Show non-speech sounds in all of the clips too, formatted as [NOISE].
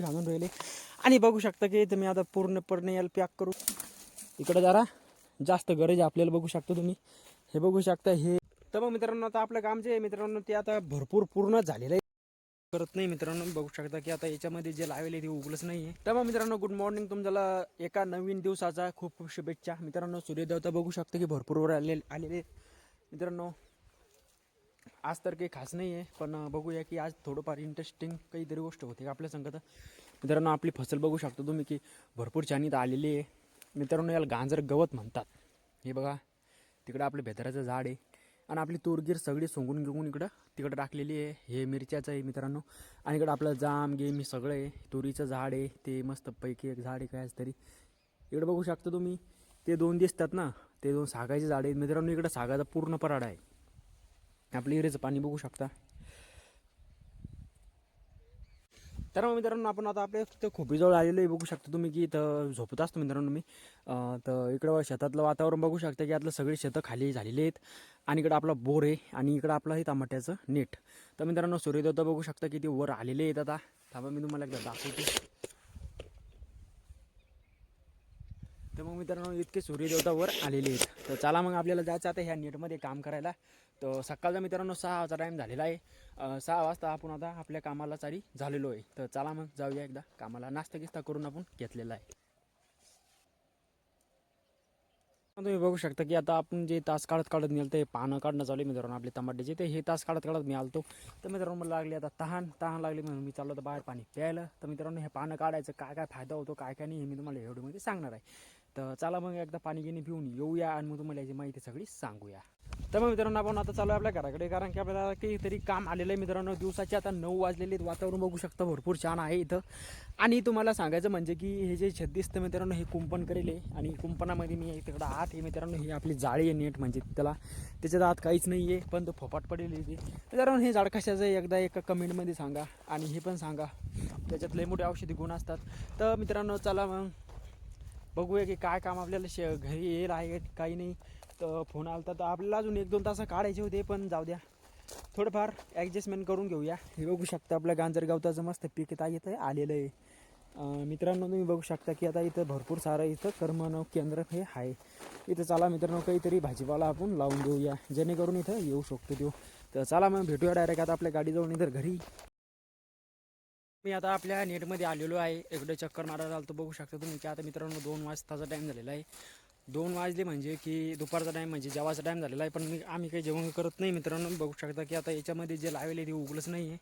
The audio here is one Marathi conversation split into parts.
घालून राहिले. आणि बघू शकता की तुम्ही आता पूर्णपणे याला पॅक करू. इकडे जरा जास्त गरज आहे आपल्याला बघू शकता तुम्ही. हे बघू शकता हे तर मग मित्रांनो आता आपलं काम जे आहे मित्रांनो ते आता भरपूर पूर्ण झालेलं आहे. करत नाही मित्रांनो बघू शकता की आता याच्यामध्ये जे लावले ते उगलंच नाही आहे तर मग मित्रांनो गुड मॉर्निंग तुमच्याला एका नवीन दिवसाचा खूप खूप शुभेच्छा. मित्रांनो सूर्यदेवता बघू शकता की भरपूर वर आले आलेले मित्रांनो आज तर काही खास नाही आहे पण बघूया की आज थोडंफार इंटरेस्टिंग काहीतरी गोष्ट होते का आपल्या संगत. मित्रांनो आपली फसल बघू शकतो तुम्ही की भरपूर छान आलेली आहे. मित्रांनो याला गांजर गवत म्हणतात. हे बघा तिकडं आपलं भेदराचं झाड आहे. आणि आपली तूरगीर सगळी सोंगून घेऊन इकडं तिकडं टाकलेली आहे. हे मिरच्याचं आहे मित्रांनो. आणि इकडं आपलं जाम गेम हे सगळं आहे. तुरीचं झाड आहे ते मस्त पैकी एक झाड आहे काय तरी. इकडं बघू शकता तुम्ही ते दोन दिसतात ना ते दोन सागाचे झाड आहेत मित्रांनो इकडं सागाचा पूर्ण पराडा आहे. आपलं इरेचं पाणी बघू शकता. तर मग मित्रांनो आपण आता आपल्या तिथं खोपीजवळ आलेलो आहे बघू शकता तुम्ही की इथं झोपत असतो मित्रांनो मी. तर इकडं शेतातलं वातावरण बघू शकता की यातलं सगळे शेतं खाली झालेली आहेत. आणि इकडं आपला बोर आहे आणि इकडं आपलं हे टमाट्याचं नेट. तर मित्रांनो सूर्यदेवता बघू शकता की ते वर आलेले आहेत आता. थांबा मी तुम्हाला एकदा दाखवते. तर मग मित्रांनो इतके सूर्यदेवता वर आलेले आहेत. तर चला मग आपल्याला जायचं आता ह्या नेटमध्ये काम करायला. तर सकाळचा मित्रांनो सहा वाजता टाईम झालेला आहे. सहा वाजता आपण आता आपल्या कामाला चाली झालेलो आहे. तर चला मग जाऊया एकदा. कामाला नाश्ता गिस्ता करून आपण घेतलेला आहे. तुम्ही बघू शकता की आता आपण जे तास काढत काढत नेलं ते पानं काढणं चालू आहे मित्रांनो आपले टमाट्याचे ते हे तास काढत काढत मी आलतो. तर मित्रांनो मला लागले आता तहान. तहान लागली म्हणून मी चाललो तर बाहेर पाणी प्यायला. तर मित्रांनो हे पानं काढायचं काय काय फायदा होतो काय काय नाही हे मी तुम्हाला या व्हिडिओमध्ये सांगणार आहे. तर चला मग एकदा पाणी घेणे पिऊन येऊया आणि मग तुम्हाला याची माहिती सगळी सांगूया. तर मग मित्रांनो आपण आता चालू आहे आपल्या घराकडे कारण की आपल्याला काहीतरी काम आलेलं आहे मित्रांनो. दिवसाचे आता नऊ वाजलेले वातावरण बघू शकता भरपूर छान आहे इथं. आणि तुम्हाला सांगायचं म्हणजे की हे जे छत दिसतं मित्रांनो हे कुंपण करेल आहे आणि कुंपणामध्ये मी तिकडं आत आहे मित्रांनो ही आपली जाळी आहे नेट म्हणजे त्याला. त्याच्यात आत काहीच नाही आहे पण तो फोपाट पडेल आहे मित्रांनो हे झाड कशाचं आहे? एकदा एका कमेंटमध्ये सांगा आणि हे पण सांगा. त्याच्यात लय मोठे औषधी गुण असतात. तर मित्रांनो चला मग. बघूया की काय काम आपल्याला श घरी येईल आहे काही नाही. तर फोन आला तर आपल्याला अजून एक दोन तास काढायचे होते पण जाऊ द्या. थोडंफार ॲडजस्टमेंट करून घेऊया. हे बघू शकता आपल्या गांजर गवताचं मस्त पीक येत येतं आलेलं आहे. मित्रांनो तुम्ही बघू शकता की आता इथं भरपूर सारं इथं कर्मणव केंद्र हे आहे. इथं चला मित्रांनो काहीतरी भाजीपाला आपण लावून घेऊया. जेणेकरून इथं येऊ शकतो देऊ तर चला मग भेटूया डायरेक्ट आता आपल्या गाडी जाऊन इथं घरी. मी आता आपल्या नेटमध्ये आलेलो आहे. इकडे चक्कर मारायला आलो बघू शकता तुम्ही की आता मित्रांनो दोन वाजताचा टाईम झालेला आहे. दोन वाजले म्हणजे की दुपारचा टाईम म्हणजे जेवायचा टाईम झालेला आहे. पण मी आम्ही काही जेवण करत नाही मित्रांनो. बघू शकता की आता याच्यामध्ये जे लावले ते उगलंच नाही आहे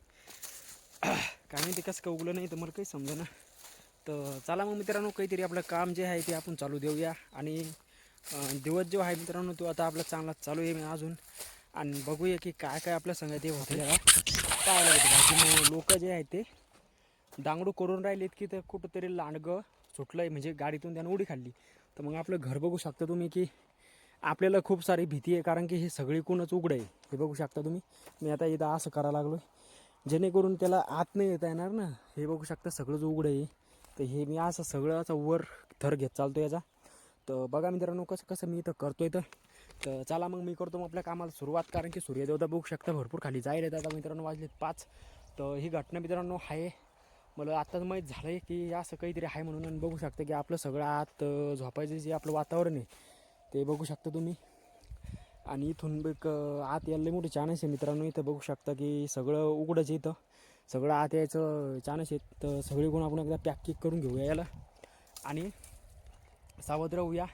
[CLEARS THROAT] काय ते कसं काय उगलं नाही तर मला काही समजेना तर चला मग मित्रांनो काहीतरी आपलं काम जे आहे ते आपण चालू देऊया. आणि दिवस जो आहे मित्रांनो तो आता आपला चांगला चालू आहे अजून. आणि बघूया की काय काय आपल्या संगती होते जरा काय लागतं लोक जे आहेत ते दांगडू करून राहिलेत की तर कुठंतरी लांडगं सुटलं आहे म्हणजे गाडीतून त्यानं उडी खाल्ली. तर मग आपलं घर बघू शकता तुम्ही की आपल्याला खूप सारी भीती आहे कारण की हे सगळीकडूनच उघडं आहे. हे बघू शकता तुम्ही. मी आता इथं असं करायला लागलो जेणेकरून त्याला आत नाही येता येणार ना? हे बघू शकता सगळंच उघडं आहे. तर हे मी असं सगळं असं वर थर घेत चालतो याचा. तर बघा मित्रांनो कसं कसं मी इथं करतो तर तर चला मग मी करतो मग आपल्या कामाला सुरुवात कारण की सूर्यदेवता बघू शकता भरपूर खाली जाईल येतात मित्रांनो वाजलेत पाच. तर ही घटना मित्रांनो आहे मला आत्ताच माहीत झालं आहे की असं काहीतरी आहे म्हणून आणि बघू शकता की आपलं सगळं आत झोपायचं जे आपलं वातावरण आहे ते बघू शकता तुम्ही. आणि इथून एक आत यायला मोठे मोठी चानस आहे मित्रांनो. इथं बघू शकता की सगळं उघडंच इथं. सगळं आत यायचं चानस आहे. तर सगळी गुण आपण एकदा पॅक किक करून घेऊया याला. आणि सावध राहूया.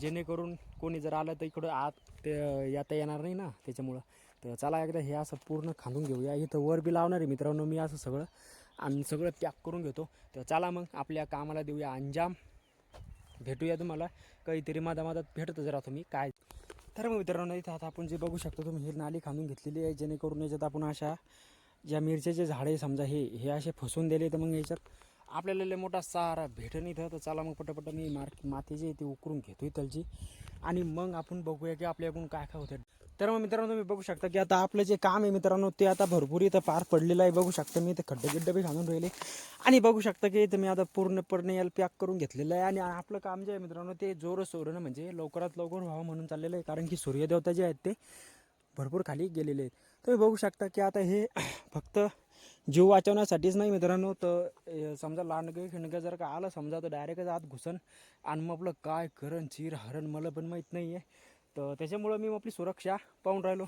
जेणेकरून कोणी जर आलं तर इकडं आत ते येता येणार नाही ना त्याच्यामुळं. तर चला एकदा हे असं पूर्ण खांदून घेऊया. इथं वर बी लावणार आहे मित्रांनो मी असं सगळं. आणि सगळं पॅक करून घेतो. तर चला मग आपल्या कामाला देऊया अंजाम. भेटूया तुम्हाला. काहीतरी माझा माझा भेटतच राहतो मी. काय? तर मग मित्रांनो इथं आता आपण जे बघू शकतो तुम्ही ही नाली खांदून घेतलेली आहे. जेणेकरून याच्यात आपण अशा ज्या मिरच्याचे झाडे समजा हे हे असे फसवून दिले तर मग याच्यात आपल्याला लय मोठा सारा भेटन इथं. तर चला मग पटापट मी मार माती जी ती उकरून घेतो इथलची. आणि मग आपण बघूया की आपल्याकडून काय काय होतं. तर मग मित्रांनो तुम्ही बघू शकता की आता आपलं जे काम आहे मित्रांनो ते आता भरपूर इथं पार पडलेलं आहे. बघू शकता मी इथं खड्डे गिड्डे बी घालून राहिले. आणि बघू शकता की इथं मी आता पूर्णपणे याला पॅक करून घेतलेलं आहे. आणि आपलं काम जे आहे मित्रांनो ते जोर सोरनं म्हणजे लवकरात लवकर व्हावं म्हणून चाललेलं आहे. कारण की सूर्यदेवता जे आहेत ते भरपूर खाली गेलेले आहेत. तुम्ही बघू शकता की आता हे [CLEARS THROAT] फक्त जीव वाचवण्यासाठीच नाही मित्रांनो तर समजा लांडगे खिंडगे जर का आलं समजा तर डायरेक्टच आत घुसन आणि मग आपलं काय करण चीर हरण मला पण माहीत नाही आहे तर त्याच्यामुळं मी आपली सुरक्षा पाहून राहिलो.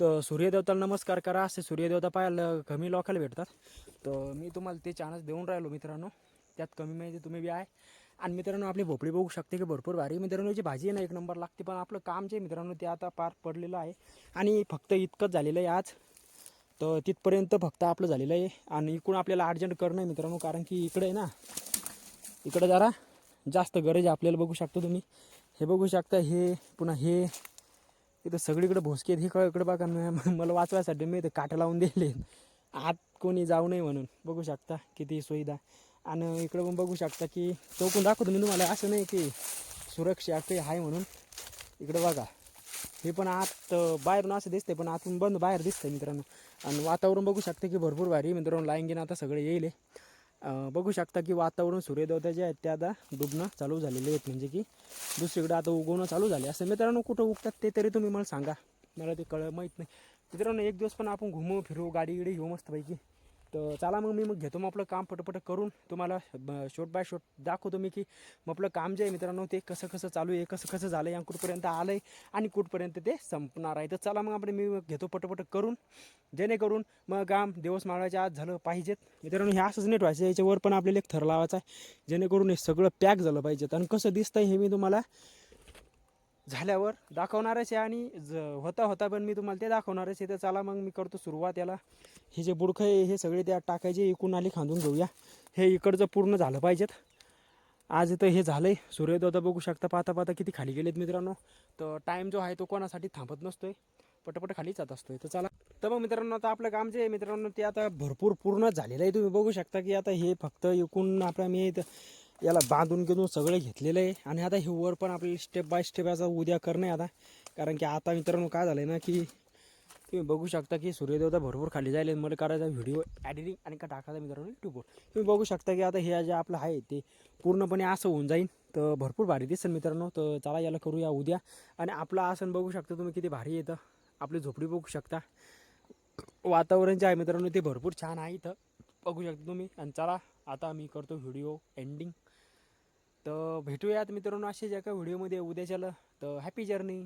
तर सूर्यदेवताला नमस्कार करा असे सूर्यदेवता पाहायला कमी लोकाला भेटतात. तर मी तुम्हाला ते चान्स देऊन राहिलो मित्रांनो. त्यात कमी म्हणजे तुम्ही बी आहे. आणि मित्रांनो आपली भोपळी बघू शकते की भरपूर भारी. मित्रांनो जी भाजी आहे ना एक नंबर लागते पण आपलं काम जे आहे मित्रांनो ते आता पार पडलेलं आहे. आणि फक्त इतकंच झालेलं आहे आज. तर तिथपर्यंत फक्त आपलं झालेलं आहे. आणि इकडून आपल्याला अर्जंट करणं आहे मित्रांनो कारण की इकडे आहे ना इकडं जरा जास्त गरज आहे आपल्याला बघू शकता तुम्ही. हे बघू शकता हे पुन्हा हे इथं सगळीकडे भोसके हे कळ इकडे बघा मला वाचवायसाठी मी इथं काठं लावून दिले आत कोणी जाऊ नये म्हणून बघू शकता किती सुविधा आणि इकडं पण बघू शकता की चौकून दाखवतो मी तुम्हाला असं नाही की सुरक्षा काही आहे म्हणून. इकडं बघा. हे पण आत बाहेरून असं दिसतंय पण आतून बंद बाहेर दिसतंय मित्रांनो. आणि वातावरण बघू शकता की भरपूर भारी मित्रांनो. लाईन आता सगळे येईल बघू शकता की वातावरण सूर्यदेवता जे आहेत ते आता डुबणं चालू झालेले आहेत. म्हणजे की दुसरीकडे आता उगवणं चालू झाले. असं मित्रांनो कुठं उगतात ते तरी तुम्ही मला सांगा. मला ते कळ माहीत नाही. मित्रांनो एक दिवस पण आपण घुमू फिरू गाडी गिडी घेऊ मस्तपैकी. तर चला मग मी मग घेतो मग आपलं काम पटपट करून तुम्हाला शॉट बाय शॉट दाखवतो मी की मग आपलं काम जे आहे मित्रांनो ते कसं कसं चालू आहे कसं कसं झालं आहे कुठपर्यंत आलं आहे आणि कुठपर्यंत ते संपणार आहे. तर चला मग आपण मी मग घेतो पटपट करून जेणेकरून मग काम दिवस माळायच्या आज झालं पाहिजेत. मित्रांनो हे असंच नेट व्हायचं याच्यावर पण आपल्याला एक थर लावायचा आहे जेणेकरून हे सगळं पॅक झालं पाहिजेत. आणि कसं दिसतंय हे मी तुम्हाला झाल्यावर दाखवणारच आहे आणि ज होता होता पण मी तुम्हाला ते दाखवणारच आहे. तर चला मग मी करतो सुरुवात याला हे जे बुडखं आहे हे सगळे त्या टाकायचे एकूण आली खांदून घेऊया. हे इकडचं पूर्ण झालं पाहिजेत. आज तर हे झालं आहे सूर्योदय बघू शकता पाहता पाहता किती खाली गेलेत मित्रांनो. तर टाईम जो आहे तो कोणासाठी थांबत नसतो आहे पटपट खाली जात असतोय. तर चला. तर मग मित्रांनो आता आपलं काम जे आहे मित्रांनो ते आता भरपूर पूर्ण झालेलं आहे. तुम्ही बघू शकता की आता हे फक्त एकूण आपल्या मी याला बांधून घेऊन सगळं घेतलेलं आहे. आणि आता हे वर पण आपल्याला स्टेप बाय स्टेप याचा उद्या करणं आहे आता. कारण की आता मित्रांनो काय झालं आहे ना की तुम्ही बघू शकता की सूर्यदेवता भरपूर खाली जाईल मला करायचा व्हिडिओ एडिटिंग आणि का टाकायचा मित्रांनो यूट्यूबवर तुम्ही बघू शकता की आता हे जे आपलं आहे ते पूर्णपणे असं होऊन जाईल तर भरपूर भारी दिसेल मित्रांनो. तर चला याला करूया उद्या. आणि आपलं आसन बघू शकता तुम्ही किती भारी येतं आपली झोपडी बघू शकता. वातावरण जे आहे मित्रांनो ते भरपूर छान आहे इथं. बघू शकता तुम्ही. आणि चला आता मी करतो व्हिडिओ एंडिंग तर भेटूयात मित्रांनो असेच एका व्हिडिओमध्ये उद्याच्याला. तर हॅपी जर्नी